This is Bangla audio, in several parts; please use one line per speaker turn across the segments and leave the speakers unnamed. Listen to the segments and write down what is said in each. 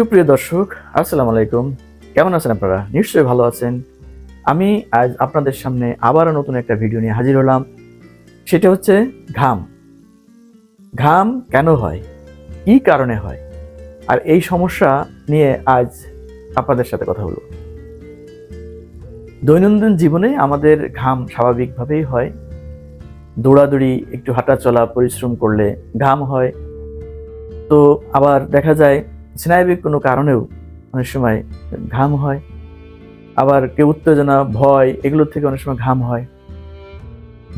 সুপ্রিয় দর্শক, আসসালামু আলাইকুম। কেমন আছেন আপনারা? নিশ্চয়ই ভালো আছেন। আমি আজ আপনাদের সামনে আবারও নতুন একটা ভিডিও নিয়ে হাজির হলাম। সেটা হচ্ছে ঘাম। ঘাম কেন হয়? কি কারণে হয়? আর এই সমস্যা নিয়ে আজ আপনাদের সাথে কথা বলব। দৈনন্দিন জীবনে আমাদের ঘাম স্বাভাবিকভাবেই হয়। দৌড়াদৌড়ি, একটু হাঁটা চলা, পরিশ্রম করলে ঘাম হয়। তো আবার দেখা যায় স্নায়বিক কোনো কারণেও অনেক সময় ঘাম হয়। আবার কেউ উত্তেজনা, ভয়, এগুলোর থেকে অনেক সময় ঘাম হয়।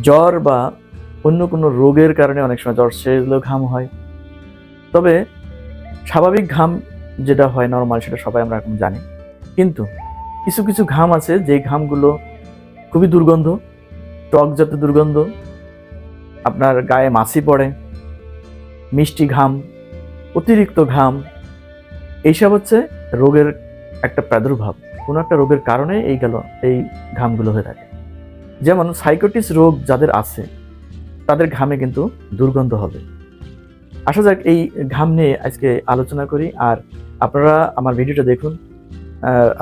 জ্বর বা অন্য কোনো রোগের কারণে অনেক সময় জ্বর সেগুলো ঘাম হয়। তবে স্বাভাবিক ঘাম যেটা হয় নর্মাল সেটা সবাই আমরা এখন জানি। কিন্তু কিছু কিছু ঘাম আছে যে ঘামগুলো খুবই দুর্গন্ধ, টক জাতীয় দুর্গন্ধ, আপনার গায়ে মাছি পড়ে, মিষ্টি ঘাম, অতিরিক্ত ঘাম এইসব হচ্ছে রোগের একটা প্রাদুর্ভাব। কোনো একটা রোগের কারণে এই গেল, এই ঘামগুলো হয়ে থাকে। যেমন সাইকোটিস রোগ যাদের আছে, তাদের ঘামে কিন্তু দুর্গন্ধ হবে। আসা যাক এই ঘাম নিয়ে আজকে আলোচনা করি। আর আপনারা আমার ভিডিওটা দেখুন।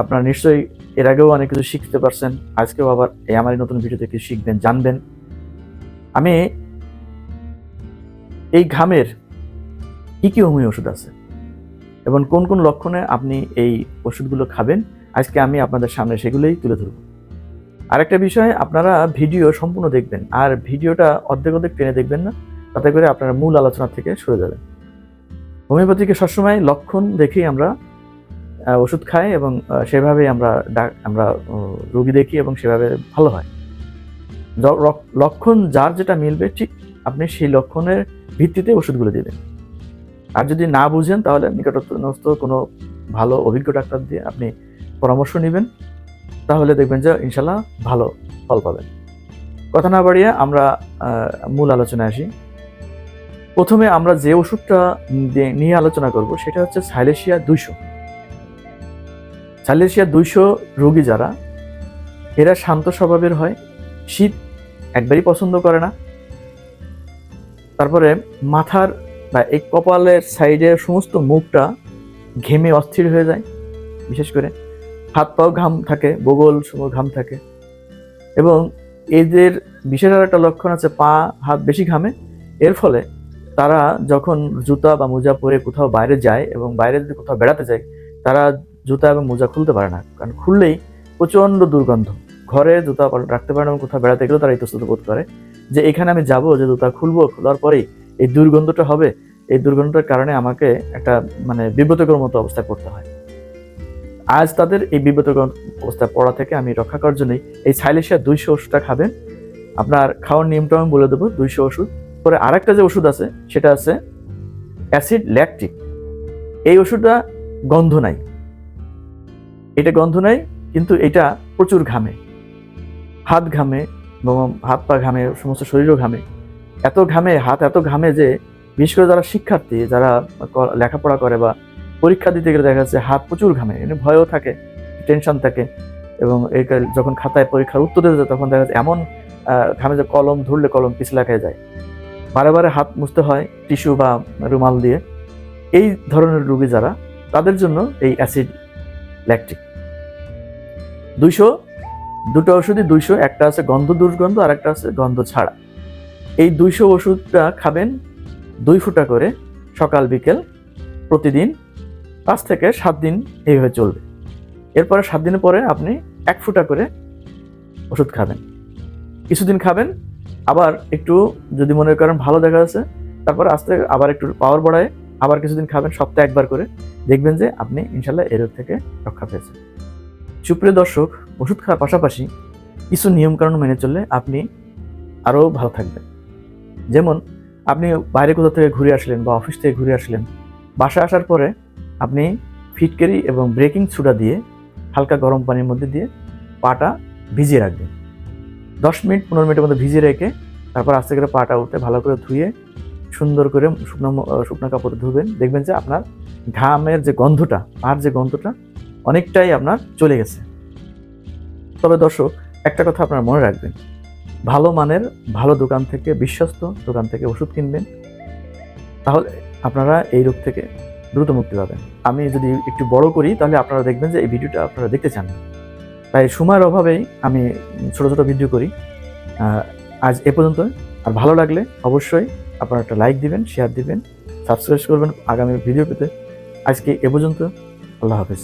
আপনারা নিশ্চয়ই এর আগেও অনেক কিছু শিখতে পারছেন। আজকেও আবার এই আমার নতুন ভিডিওতে কিছু শিখবেন, জানবেন। আমি এই ঘামের কি কি হোমিও ওষুধ আছে? এবং কোন কোন লক্ষণে আপনি এই ওষুধগুলো খাবেন, আজকে আমি আপনাদের সামনে সেগুলোই তুলে ধরব। আরেকটা বিষয়, আপনারা ভিডিও সম্পূর্ণ দেখবেন, আর ভিডিওটা অর্ধেক অর্ধেক টেনে দেখবেন না, তাতে করে আপনারা মূল আলোচনা থেকে সরে যাবেন হোমিওপ্যাথিকে সবসময় লক্ষণ দেখেই আমরা ওষুধ খাই এবং সেভাবেই আমরা আমরা রোগী দেখি এবং সেভাবে ভালো হয়। লক্ষণ যার যেটা মিলবে, ঠিক আপনি সেই লক্ষণের ভিত্তিতে ওষুধগুলো দিবেন। আর যদি না বুঝেন, তাহলে নিকটস্থ কোনো ভালো অভিজ্ঞ ডাক্তার দিয়ে আপনি পরামর্শ নেবেন। তাহলে দেখবেন যে ইনশাল্লাহ ভালো ফল পাবেন। কথা না বাড়িয়ে আমরা মূল আলোচনায় আসি। প্রথমে আমরা যে ওষুধটা নিয়ে আলোচনা করব, সেটা হচ্ছে সাইলেশিয়া দুইশো। সাইলেশিয়া দুইশো রোগী যারা, এরা শান্ত স্বভাবের হয়, শীত একবারই পছন্দ করে না। তারপরে মাথার বা এই কপালের সাইডের সমস্ত মুখটা ঘেমে অস্থির হয়ে যায়, বিশেষ করে হাত পাও ঘাম থাকে, বগল সময় ঘাম থাকে। এবং এদের বিশেষ আর একটা লক্ষণ আছে, পা, হাত বেশি ঘামে। এর ফলে তারা যখন জুতা বা মোজা পরে কোথাও বাইরে যায় এবং বাইরে যদি কোথাও বেড়াতে যায়, তারা জুতা এবং মোজা খুলতে পারে না। কারণ খুললেই প্রচণ্ড দুর্গন্ধ। ঘরে জুতা রাখতে পারে না এবং কোথাও বেড়াতে গেলেও তারা ইতস্তত বোধ করে যে, এখানে আমি যাব যে জুতা খুলবো, খোলার পরেই এই দুর্গন্ধটা হবে, এই দুর্গন্ধটার কারণে আমাকে একটা মানে বিব্রতকর মতো অবস্থায় পড়তে হয়। আজ তাদের এই বিব্রতকর অবস্থায় পড়া থেকে আমি রক্ষা করার জন্যই এই সাইলেশিয়া দুইশো ওষুধটা খাবেন আপনার খাওয়ার নিয়মটা আমি বলে দেবো, দুইশো ওষুধ। পরে আরেকটা যে ওষুধ আছে, সেটা আছে অ্যাসিড ল্যাকটিক। এই ওষুধটা গন্ধ নাই। এটা গন্ধ নাই, কিন্তু এটা প্রচুর ঘামে। হাত ঘামে এবং হাত পা ঘামে, সমস্ত শরীরও ঘামে। এত ঘামে হাত, এত ঘামে যে বিশেষ করে যারা শিক্ষার্থী, যারা লেখাপড়া করে বা পরীক্ষা দিতে গেলে দেখা যাচ্ছে হাত প্রচুর ঘামে, এমনি ভয়ও থাকে টেনশন থাকে এবং এই যখন খাতায় পরীক্ষার উত্তর দিতে তখন দেখা যাচ্ছে এমন ঘামে যে কলম ধরলে কলম পিছলা খেয়ে যায়। বারে বারে হাত মুছতে হয় টিস্যু বা রুমাল দিয়ে। এই ধরনের রুগী যারা, তাদের জন্য এই অ্যাসিড ল্যাকটিক দুইশো, দুটো ওষুধই দুইশো, একটা আছে গন্ধ দুর্গন্ধ আর একটা আছে গন্ধ ছাড়া। এই দুইশো ওষুধটা খাবেন দুই ফুটা করে সকাল, বিকেল, প্রতিদিন পাঁচ থেকে সাত দিন এইভাবে চলবে। এরপরে সাত দিনের পরে আপনি এক ফুটা করে ওষুধ খাবেন। কিছুদিন খাবেন, আবার একটু যদি মনে করেন ভালো দেখা যাচ্ছে, তারপর আস্তে আবার একটু পাওয়ার বাড়ায়, আবার কিছুদিন খাবেন, সপ্তাহে একবার করে দেখবেন যে আপনি ইনশাল্লাহ এর থেকে রক্ষা পেয়েছেন। সুপ্রিয় দর্শক, ওষুধ খাওয়ার পাশাপাশি কিছু নিয়মকানুন মেনে চললে আপনি আরও ভালো থাকবেন। যেমন আপনি বাইরে কোথাও থেকে ঘুরে আসলেন বা অফিস থেকে ঘুরে আসলেন বাসা আসার পরে আপনি ফিটকারি এবং ব্রেকিং সুডা দিয়ে হালকা গরম পানির মধ্যে দিয়ে পাটা ভিজিয়ে রাখবেন। দশ মিনিট, পনেরো মিনিটের মধ্যে ভিজিয়ে রেখে তারপর আস্তে করে পাটা উঠে ভালো করে ধুয়ে সুন্দর করে শুকনো শুকনো কাপড় ধুবেন। দেখবেন যে আপনার ঘামের যে গন্ধটা আর যে গন্ধটা অনেকটাই আপনার চলে গেছে। তবে দর্শক, একটা কথা আপনারা মনে রাখবেন। ভালো মানের, ভালো দোকান থেকে বিশ্বস্ত দোকান থেকে ওষুধ কিনবেন, তাহলে আপনারা এই রোগ থেকে দ্রুত মুক্তি পাবেন। আমি যদি একটু বড় করি, তাহলে আপনারা দেখবেন যে এই ভিডিওটা আপনারা দেখতে চান। তাই সময়ের অভাবেই আমি ছোট ছোট ভিডিও করি। আজ এ পর্যন্ত। আর ভালো লাগলে অবশ্যই আপনারা একটা লাইক দিবেন, শেয়ার দিবেন, সাবস্ক্রাইব করবেন আগামী ভিডিও পেতে। আজকে এ পর্যন্ত। আল্লাহ হাফেজ।